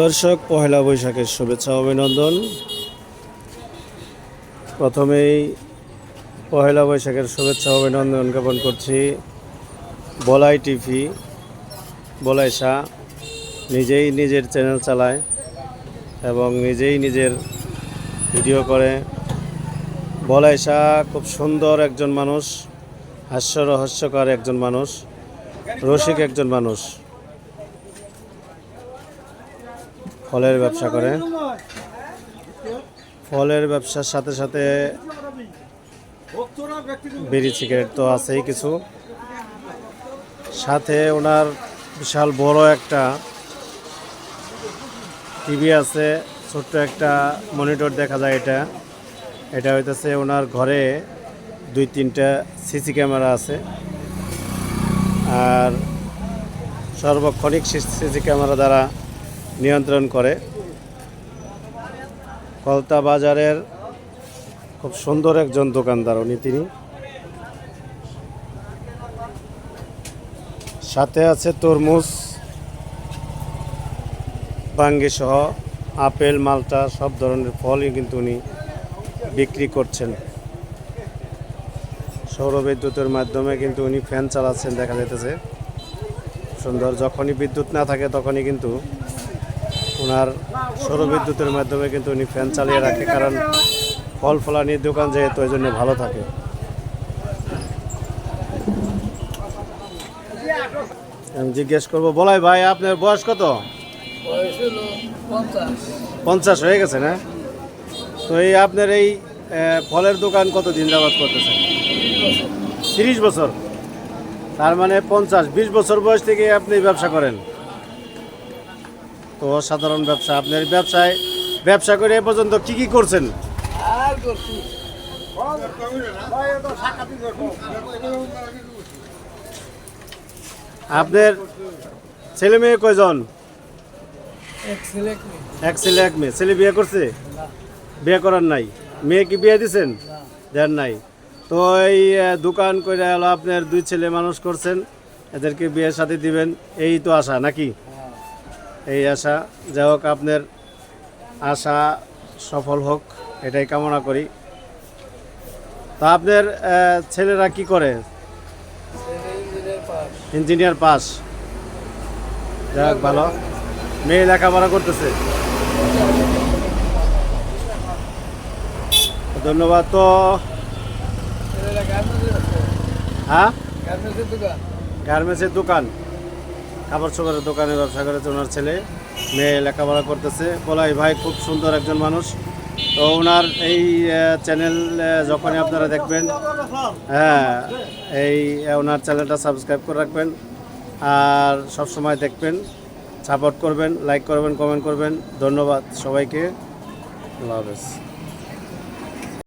দর্শক, পহেলা বৈশাখের শুভেচ্ছা, অভিনন্দন। প্রথমেই পহেলা বৈশাখের শুভেচ্ছা, অভিনন্দন জ্ঞাপন করছি বলাই টিভি, বলাই শাহ নিজেই নিজের চ্যানেল চালায়। এবং নিজেই নিজের ভিডিও করে। বলাই শাহ খুব সুন্দর একজন মানুষ হাস্য রহস্যকর একজন মানুষ, রসিক একজন মানুষ। ফলের ব্যবসা করে। ফলের ব্যবসার সাথে সাথে বিড়ি সিগারেট তো আছেই কিছু। সাথে ওনার বিশাল বড় একটা টিভি আছে, ছোট্ট একটা মনিটর দেখা যায় এটা। এটা হইতেছে ওনার ঘরে দুই তিনটা সিসি ক্যামেরা আছে। আর সর্বক্ষণিক সিসি ক্যামেরা দ্বারা নিয়ন্ত্রণ করে। কলতা বাজারের খুব সুন্দর একজন দোকানদার উনি তিনি। সাথে আছে তরমুজ। বাঙ্গি সহ আপেল, মালটা সব ধরনের ফলই কিন্তু উনি বিক্রি করছেন। সৌর বিদ্যুতের মাধ্যমে কিন্তু উনি ফ্যান চালাচ্ছেন, দেখা যাইতেছে। সুন্দর, যখনই বিদ্যুৎ না থাকে তখনই কিন্তু ওনার সৌর বিদ্যুতের মাধ্যমে কিন্তু উনি ফ্যান চালিয়ে রাখে, কারণ ফল ফলানির দোকান যেহেতু ওই জন্য ভালো থাকে। আমি জিজ্ঞেস করব, বলাই ভাই, আপনার বয়স কত? পঞ্চাশ। হয়ে গেছে না? তো এই আপনার এই ফলের দোকান কত দিন যাবত করতেছেন? তিরিশ বছর। তার মানে পঞ্চাশ। বিশ বছর বয়স থেকে আপনি ব্যবসা করেন। তো সাধারণ ব্যবসা। আপনার ব্যবসায় ব্যবসা করে এ পর্যন্ত কি কি করছেন? আপনার ছেলে মেয়ে কয়জন? এক ছেলে এক মেয়ে। ছেলে বিয়ে করছে? বিয়ে করার নাই। মেয়ে কি বিয়ে দিছেন? দেন নাই। তো এই দোকান করে হলো আপনার দুই ছেলে মানুষ করছেন এদেরকে বিয়ের সাথে দিবেন। এই তো আশা নাকি? এই আশা। যাই হোক আপনার আশা সফল হোক এটাই কামনা করি। তা আপনার ছেলেরা কি করে? Engineer pass. যাই হোক ভালো। মেয়ে লেখাপড়া করতেছে। ধন্যবাদ তো। হ্যাঁ? গার্মেন্টসের দোকান। কাপড় চোপড়ের দোকানে ব্যবসা করেছে ওনার ছেলে। মেয়ে লেখাপড়া করতেছে। বলাই ভাই খুব সুন্দর একজন মানুষ। তো ওনার এই চ্যানেল যখনই আপনারা দেখবেন হ্যাঁ এই ওনার চ্যানেলটা সাবস্ক্রাইব করে রাখবেন। আর সব সময় দেখবেন। সাপোর্ট করবেন লাইক করবেন কমেন্ট করবেন। ধন্যবাদ সবাইকে। আল্লাহ হাফেজ।